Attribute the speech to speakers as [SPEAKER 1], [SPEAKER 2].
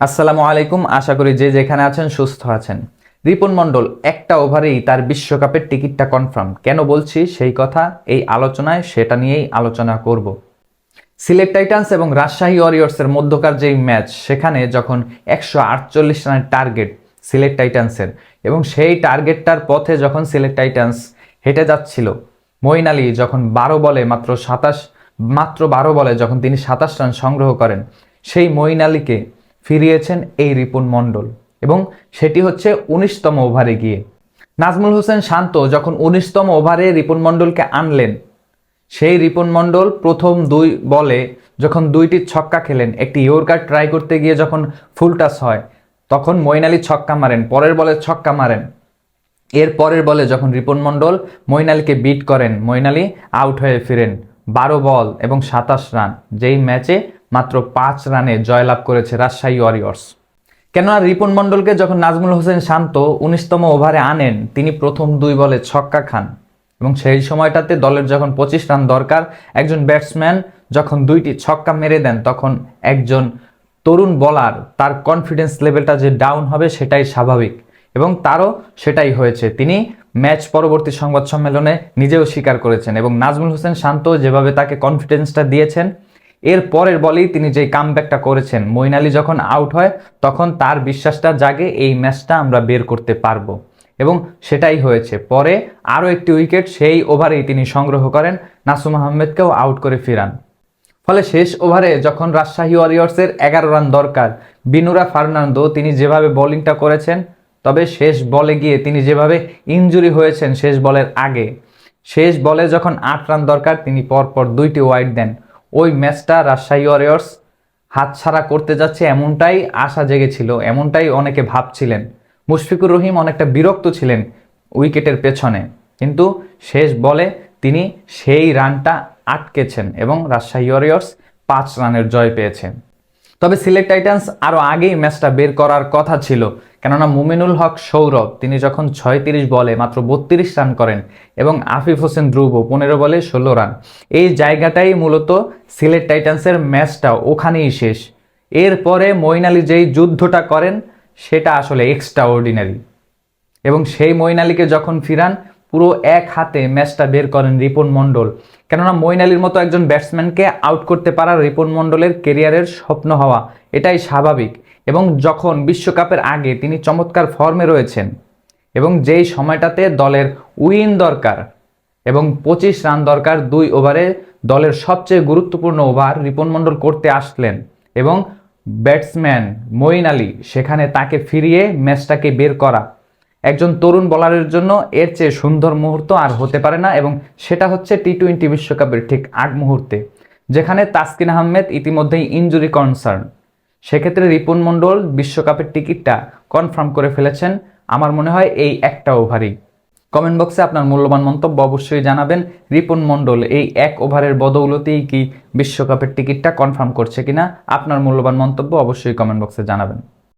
[SPEAKER 1] আসসালামু আলাইকুম, আশা করি যে যেখানে আছেন সুস্থ আছেন। রিপন মণ্ডল, একটা ওভারেই তার বিশ্বকাপের টিকিটটা কনফার্ম কেন বলছি? সেই কথা, এই আলোচনায় সেটা নিয়েই আলোচনা করব। সিলেট টাইটান্স এবং রাজশাহী ওয়ারিয়র্সের মধ্যকার যেই ম্যাচ, সেখানে যখন একশো আটচল্লিশ রানের টার্গেট সিলেট টাইটান্সের, এবং সেই টার্গেটটার পথে যখন সিলেট টাইটান্স হেঁটে যাচ্ছিল, মঈন আলী যখন বারো বলে মাত্র সাতাশ, মাত্র বারো বলে যখন তিনি সাতাশ রান সংগ্রহ করেন, সেই মঈন আলীকে ফিরিয়েছেন এই রিপুন মণ্ডল এবং সেটি হচ্ছে উনিশতম ওভারে গিয়ে। নাজমুল হোসেন শান্ত যখন উনিশতম ওভারে রিপুন মণ্ডলকে আনলেন, সেই রিপন মণ্ডল প্রথম দুই বলে যখন দুইটি ছক্কা খেলেন, একটি ইয়র্কার ট্রাই করতে গিয়ে যখন ফুল টাস হয়, তখন মঈন আলী ছক্কা মারেন, পরের বলে ছক্কা মারেন। এর পরের বলে যখন রিপন মণ্ডল মঈন আলীকে বিট করেন মঈন আলী আউট হয়ে ফিরেন, বারো বল এবং সাতাশ রান যেই ম্যাচে মাত্র পাঁচ রানে জয়লাভ করেছে রাজশাহী ওয়ারিয়র্স। কেননা রিপন মণ্ডলকে যখন নাজমুল হোসেন শান্ত উনিশতম ওভারে আনেন, তিনি প্রথম দুই বলে ছক্কা খান এবং সেই সময়টাতে দলের যখন পঁচিশ রান দরকার, একজন ব্যাটসম্যান যখন দুইটি ছক্কা মেরে দেন, তখন একজন তরুণ বলার তার কনফিডেন্স লেভেলটা যে ডাউন হবে সেটাই স্বাভাবিক এবং তারও সেটাই হয়েছে। তিনি ম্যাচ পরবর্তী সংবাদ সম্মেলনে নিজেও স্বীকার করেছেন এবং নাজমুল হোসেন শান্ত যেভাবে তাকে কনফিডেন্সটা দিয়েছেন এর পরের বলেই তিনি যে কামব্যাকটা করেছেন আলী যখন আউট হয়, তখন তার বিশ্বাসটা জাগে, এই ম্যাচটা আমরা বের করতে পারব। এবং সেটাই হয়েছে। পরে আরও একটি উইকেট সেই ওভারেই তিনি সংগ্রহ করেন, নাসুম আহমেদকেও আউট করে ফিরান। ফলে শেষ ওভারে যখন রাজশাহী ওয়ারিয়র্সের এগারো রান দরকার, বিনুরা ফার্নান্দো তিনি যেভাবে বোলিংটা করেছেন, তবে শেষ বলে গিয়ে তিনি যেভাবে ইনজুরি হয়েছেন শেষ বলের আগে, শেষ বলে যখন আট রান দরকার, তিনি পরপর দুইটি ওয়াইড দেন। ওই ম্যাচটা রাজশাহী ওয়ারিয়র্স হাতছাড়া করতে যাচ্ছে এমনটাই আশা জেগেছিল, এমনটাই অনেকে ভাবছিলেন। মুশফিকুর রহিম অনেকটা বিরক্ত ছিলেন উইকেটের পেছনে, কিন্তু শেষ বলে তিনি সেই রানটা আটকেছেন এবং রাজশাহী ওয়ারিয়র্স পাঁচ রানের জয় পেয়েছেন। তবে সিলেট টাইটান্স আরও আগেই ম্যাচটা বের করার কথা ছিল। কেননা মুমিনুল হক সৌরভ, তিনি যখন ছয়ত্রিশ বলে মাত্র বত্রিশ রান করেন এবং আফিফ হোসেন ধ্রুব পনেরো বলে ষোলো রান। এই জায়গাটাই মূলত সিলেট টাইটান্সের ম্যাচটা ওখানেই শেষ। এরপরে মঈন আলী যেই যুদ্ধটা করেন, সেটা আসলে এক্সট্রা অর্ডিনারি এবং সেই মঈন আলীকে যখন ফিরান পুরো এক হাতে ম্যাচটা বের করেন রিপন মণ্ডল। কেননা মইন আলীর মতো একজন ব্যাটসম্যানকে আউট করতে পারা রিপন মণ্ডলের কেরিয়ারের স্বপ্ন হওয়া, এটাই স্বাভাবিক। এবং যখন বিশ্বকাপের আগে তিনি চমৎকার ফর্মে রয়েছেন, এবং যেই সময়টাতে দলের উইন দরকার, এবং পঁচিশ রান দরকার দুই ওভারে দলের সবচেয়ে গুরুত্বপূর্ণ ওভার রিপন মণ্ডল করতে আসলেন, এবং ব্যাটসম্যান মঈন আলী সেখানে তাকে ফিরিয়ে ম্যাচটাকে বের করা। একজন তরুণ বলারের জন্য এর চেয়ে সুন্দর মুহূর্ত আর হতে পারে না এবং সেটা হচ্ছে টি টোয়েন্টি বিশ্বকাপের ঠিক আগ মুহূর্তে, যেখানে তাসকিন আহমেদ ইতিমধ্যেই ইনজুরি কনসার্ন সেক্ষেত্রে রিপুন মণ্ডল বিশ্বকাপের টিকিটটা কনফার্ম করে ফেলেছেন। আমার মনে হয় এই একটা ওভারেই। কমেন্ট বক্সে আপনার মূল্যবান মন্তব্য অবশ্যই জানাবেন। রিপুন মণ্ডল এই এক ওভারের বদৌলতেই কি বিশ্বকাপের টিকিটটা কনফার্ম করছে কিনা আপনার মূল্যবান মন্তব্য অবশ্যই কমেন্ট বক্সে জানাবেন।